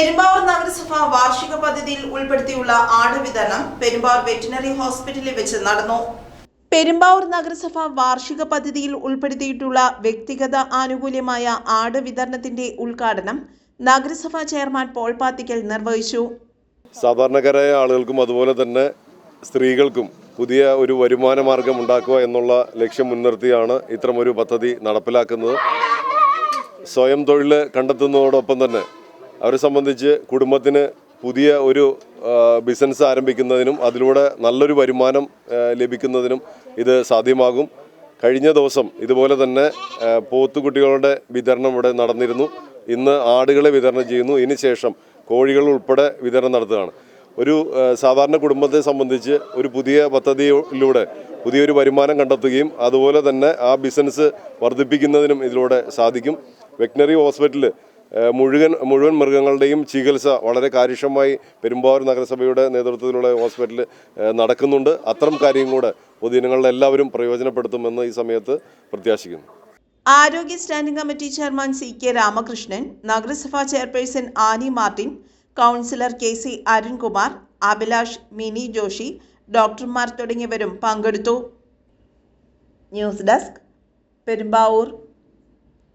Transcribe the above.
പെരുമ്പാവൂർ നഗരസഭ വാർഷിക പദ്ധതിയിൽ ഉൾപ്പെടുത്തിയുള്ള ആട് വിതരണം പെരുമ്പാവൂർ വെറ്റിനറി ഹോസ്പിറ്റലിൽ വെച്ച് നടന്നു. പെരുമ്പാവൂർ നഗരസഭ വാർഷിക പദ്ധതിയിൽ ഉൾപ്പെടുത്തിയിട്ടുള്ള വ്യക്തിഗത ആനുകൂല്യമായ ആട് വിതരണത്തിന്റെ ഉദ്ഘാടനം നഗരസഭാ ചെയർമാൻ പോൾ പാത്തിക്കൽ നിർവഹിച്ചു. സാധാരണക്കാരായ ആളുകൾക്കും അതുപോലെ തന്നെ സ്ത്രീകൾക്കും പുതിയ ഒരു വരുമാന മാർഗം ഉണ്ടാക്കുക എന്നുള്ള ലക്ഷ്യം മുൻനിർത്തിയാണ് ഇത്തരമൊരു പദ്ധതി നടപ്പിലാക്കുന്നത്. സ്വയം തൊഴിൽ കണ്ടെത്തുന്നതോടൊപ്പം തന്നെ അവരെ സംബന്ധിച്ച് കുടുംബത്തിന് പുതിയ ഒരു ബിസിനസ് ആരംഭിക്കുന്നതിനും അതിലൂടെ നല്ലൊരു വരുമാനം ലഭിക്കുന്നതിനും ഇത് സാധ്യമാകും. കഴിഞ്ഞ ദിവസം ഇതുപോലെ തന്നെ പോത്തുകുട്ടികളുടെ വിതരണം ഇവിടെ നടന്നിരുന്നു. ഇന്ന് ആടുകളെ വിതരണം ചെയ്യുന്നു. ഇനി ശേഷം കോഴികൾ ഉൾപ്പെടെ വിതരണം നടത്തുകയാണ്. ഒരു സാധാരണ കുടുംബത്തെ സംബന്ധിച്ച് ഒരു പുതിയ പദ്ധതിയിലൂടെ പുതിയൊരു വരുമാനം കണ്ടെത്തുകയും അതുപോലെ തന്നെ ആ ബിസിനസ് വർദ്ധിപ്പിക്കുന്നതിനും ഇതിലൂടെ സാധിക്കും. വെറ്റിനറി ഹോസ്പിറ്റൽ മുഴുവൻ മുഴുവൻ മൃഗങ്ങളുടെയും ചികിത്സ വളരെ കാര്യക്ഷമമായി പെരുമ്പാവൂർ നഗരസഭയുടെ നേതൃത്വത്തിലുള്ള ഹോസ്പിറ്റൽ നടക്കുന്നുണ്ട്. അത്തരം കാര്യം കൂടെ പൊതുജനങ്ങളുടെ എല്ലാവരും പ്രയോജനപ്പെടുത്തുമെന്ന് ഈ സമയത്ത് പ്രത്യാശിക്കുന്നു. ആരോഗ്യ standing committee chairman C K Ramakrishnan നഗരസഭാ chairperson Annie Martin councillor K C Arunkumar Abhilash Mini Joshi ഡോക്ടർമാർ തുടങ്ങിയവരും പങ്കെടുത്തു. News desk Perumbavoor.